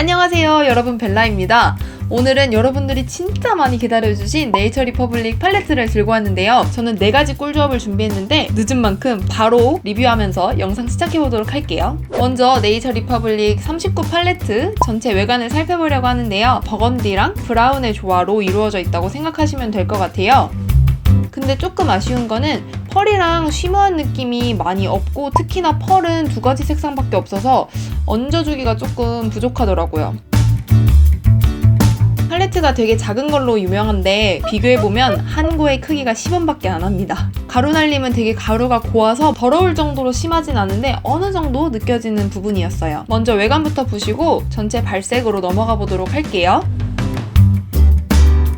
안녕하세요. 여러분 벨라입니다. 오늘은 여러분들이 진짜 많이 기다려주신 네이처 리퍼블릭 팔레트를 들고 왔는데요. 저는 4가지 꿀조합을 준비했는데 늦은 만큼 바로 리뷰하면서 영상 시작해보도록 할게요. 먼저 네이처 리퍼블릭 39 팔레트 전체 외관을 살펴보려고 하는데요. 버건디랑 브라운의 조화로 이루어져 있다고 생각하시면 될 것 같아요 근데 조금 아쉬운 거는 펄이랑 쉬머한 느낌이 많이 없고 특히나 펄은 두 가지 색상밖에 없어서 얹어주기가 조금 부족하더라고요. 팔레트가 되게 작은 걸로 유명한데 비교해보면 한 고의 크기가 10원밖에 안 합니다. 가루 날림은 되게 가루가 고와서 더러울 정도로 심하진 않은데 어느 정도 느껴지는 부분이었어요. 먼저 외관부터 보시고 전체 발색으로 넘어가 보도록 할게요.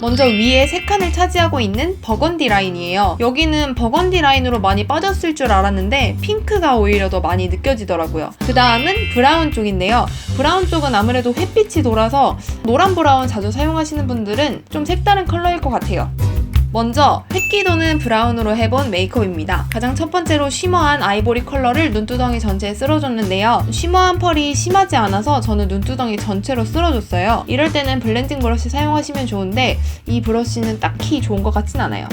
먼저 위에 세 칸을 차지하고 있는 버건디 라인이에요. 여기는 버건디 라인으로 많이 빠졌을 줄 알았는데 핑크가 오히려 더 많이 느껴지더라고요. 그 다음은 브라운 쪽인데요. 브라운 쪽은 아무래도 햇빛이 돌아서 노란 브라운 자주 사용하시는 분들은 좀 색다른 컬러일 것 같아요. 먼저 획기 도는 브라운으로 해본 메이크업입니다. 가장 첫 번째로 쉬머한 아이보리 컬러를 눈두덩이 전체에 쓸어줬는데요. 쉬머한 펄이 심하지 않아서 저는 눈두덩이 전체로 쓸어줬어요. 이럴 때는 블렌딩 브러쉬 사용하시면 좋은데 이 브러쉬는 딱히 좋은 것 같진 않아요.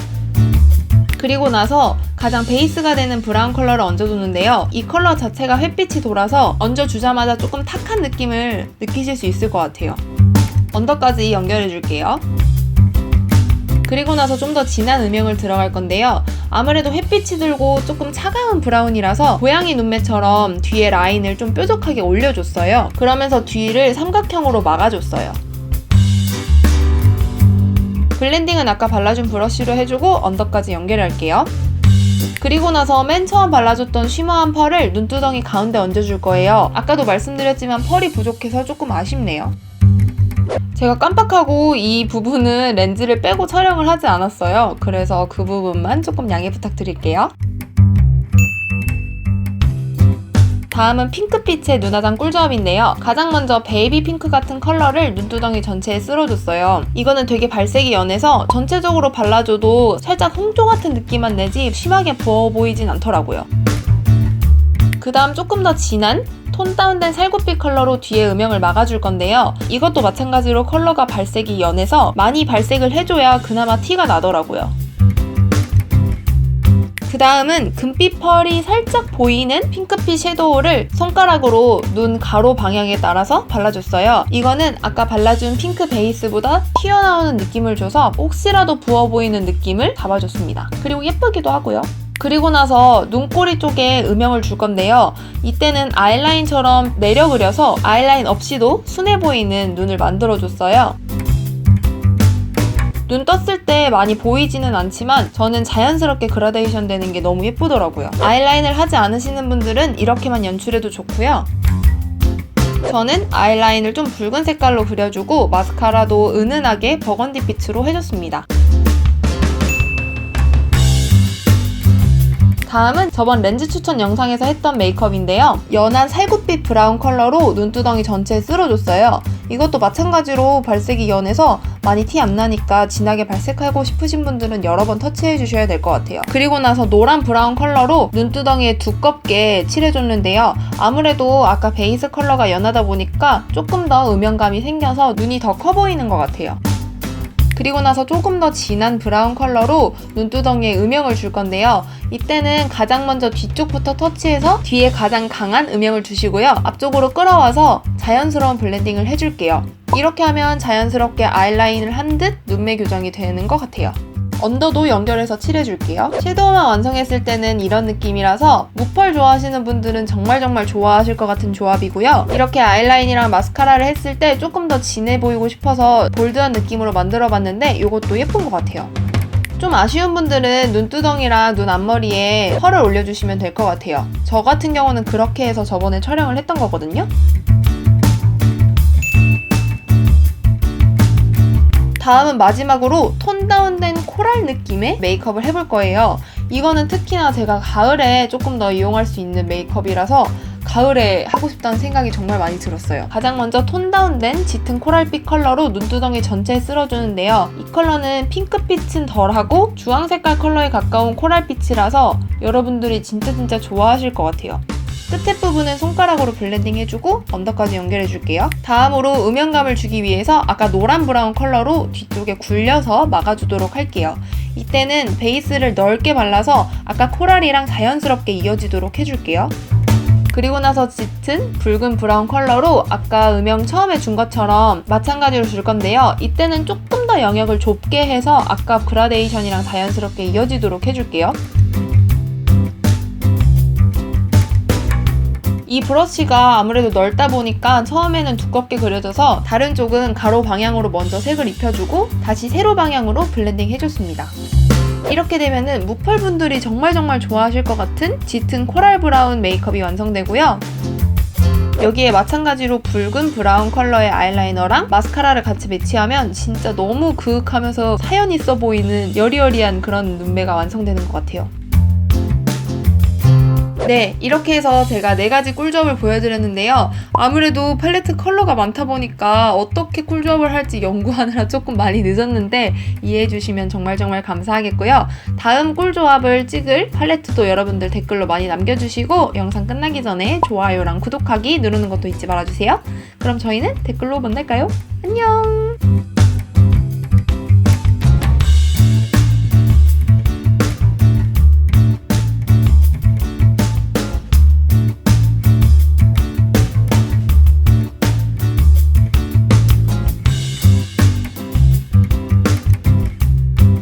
그리고 나서 가장 베이스가 되는 브라운 컬러를 얹어줬는데요. 이 컬러 자체가 햇빛이 돌아서 얹어주자마자 조금 탁한 느낌을 느끼실 수 있을 것 같아요. 언더까지 연결해줄게요. 그리고 나서 좀 더 진한 음영을 들어갈 건데요. 아무래도 햇빛이 들고 조금 차가운 브라운이라서 고양이 눈매처럼 뒤에 라인을 좀 뾰족하게 올려줬어요. 그러면서 뒤를 삼각형으로 막아줬어요. 블렌딩은 아까 발라준 브러쉬로 해주고 언더까지 연결할게요. 그리고 나서 맨 처음 발라줬던 쉬머한 펄을 눈두덩이 가운데 얹어줄 거예요. 아까도 말씀드렸지만 펄이 부족해서 조금 아쉽네요. 제가 깜빡하고 이 부분은 렌즈를 빼고 촬영을 하지 않았어요. 그래서 그 부분만 조금 양해 부탁드릴게요. 다음은 핑크빛의 눈화장 꿀조합인데요. 가장 먼저 베이비 핑크 같은 컬러를 눈두덩이 전체에 쓸어줬어요. 이거는 되게 발색이 연해서 전체적으로 발라줘도 살짝 홍조 같은 느낌만 내지 심하게 부어 보이진 않더라고요. 그 다음 조금 더 진한 톤 다운된 살구빛 컬러로 뒤에 음영을 막아줄 건데요. 이것도 마찬가지로 컬러가 발색이 연해서 많이 발색을 해줘야 그나마 티가 나더라고요. 그 다음은 금빛 펄이 살짝 보이는 핑크빛 섀도우를 손가락으로 눈 가로 방향에 따라서 발라줬어요. 이거는 아까 발라준 핑크 베이스보다 튀어나오는 느낌을 줘서 혹시라도 부어 보이는 느낌을 잡아줬습니다. 그리고 예쁘기도 하고요. 그리고 나서 눈꼬리 쪽에 음영을 줄 건데요. 이때는 아이라인처럼 내려 그려서 아이라인 없이도 순해 보이는 눈을 만들어줬어요. 눈 떴을 때 많이 보이지는 않지만 저는 자연스럽게 그라데이션 되는 게 너무 예쁘더라고요. 아이라인을 하지 않으시는 분들은 이렇게만 연출해도 좋고요. 저는 아이라인을 좀 붉은 색깔로 그려주고 마스카라도 은은하게 버건디 빛으로 해줬습니다. 다음은 저번 렌즈 추천 영상에서 했던 메이크업인데요. 연한 살구빛 브라운 컬러로 눈두덩이 전체에 쓸어줬어요. 이것도 마찬가지로 발색이 연해서 많이 티 안 나니까 진하게 발색하고 싶으신 분들은 여러 번 터치해 주셔야 될 것 같아요. 그리고 나서 노란 브라운 컬러로 눈두덩이에 두껍게 칠해줬는데요. 아무래도 아까 베이스 컬러가 연하다 보니까 조금 더 음영감이 생겨서 눈이 더 커 보이는 것 같아요. 그리고 나서 조금 더 진한 브라운 컬러로 눈두덩이에 음영을 줄 건데요. 이때는 가장 먼저 뒤쪽부터 터치해서 뒤에 가장 강한 음영을 주시고요. 앞쪽으로 끌어와서 자연스러운 블렌딩을 해줄게요. 이렇게 하면 자연스럽게 아이라인을 한 듯 눈매 교정이 되는 것 같아요. 언더도 연결해서 칠해줄게요. 섀도우만 완성했을 때는 이런 느낌이라서 무펄 좋아하시는 분들은 정말 정말 좋아하실 것 같은 조합이고요. 이렇게 아이라인이랑 마스카라를 했을 때 조금 더 진해 보이고 싶어서 볼드한 느낌으로 만들어봤는데 이것도 예쁜 것 같아요. 좀 아쉬운 분들은 눈두덩이랑 눈 앞머리에 펄을 올려주시면 될 것 같아요. 저 같은 경우는 그렇게 해서 저번에 촬영을 했던 거거든요. 다음은 마지막으로 톤 다운된 코랄 느낌의 메이크업을 해볼 거예요. 이거는 특히나 제가 가을에 조금 더 이용할 수 있는 메이크업이라서 가을에 하고 싶다는 생각이 정말 많이 들었어요. 가장 먼저 톤 다운된 짙은 코랄빛 컬러로 눈두덩이 전체에 쓸어주는데요. 이 컬러는 핑크빛은 덜하고 주황 색깔 컬러에 가까운 코랄빛이라서 여러분들이 진짜 진짜 좋아하실 것 같아요. 끝에 부분은 손가락으로 블렌딩 해주고 언더까지 연결해 줄게요. 다음으로 음영감을 주기 위해서 아까 노란 브라운 컬러로 뒤쪽에 굴려서 막아주도록 할게요. 이때는 베이스를 넓게 발라서 아까 코랄이랑 자연스럽게 이어지도록 해줄게요. 그리고 나서 짙은 붉은 브라운 컬러로 아까 음영 처음에 준 것처럼 마찬가지로 줄 건데요. 이때는 조금 더 영역을 좁게 해서 아까 그라데이션이랑 자연스럽게 이어지도록 해줄게요. 이 브러쉬가 아무래도 넓다 보니까 처음에는 두껍게 그려져서 다른 쪽은 가로 방향으로 먼저 색을 입혀주고 다시 세로 방향으로 블렌딩 해줬습니다. 이렇게 되면은 무펄 분들이 정말 정말 좋아하실 것 같은 짙은 코랄 브라운 메이크업이 완성되고요. 여기에 마찬가지로 붉은 브라운 컬러의 아이라이너랑 마스카라를 같이 매치하면 진짜 너무 그윽하면서 사연 있어 보이는 여리여리한 그런 눈매가 완성되는 것 같아요. 네, 이렇게 해서 제가 네 가지 꿀조합을 보여드렸는데요. 아무래도 팔레트 컬러가 많다 보니까 어떻게 꿀조합을 할지 연구하느라 조금 많이 늦었는데 이해해 주시면 정말 정말 감사하겠고요. 다음 꿀조합을 찍을 팔레트도 여러분들 댓글로 많이 남겨주시고 영상 끝나기 전에 좋아요랑 구독하기 누르는 것도 잊지 말아주세요. 그럼 저희는 댓글로 만날까요? 안녕!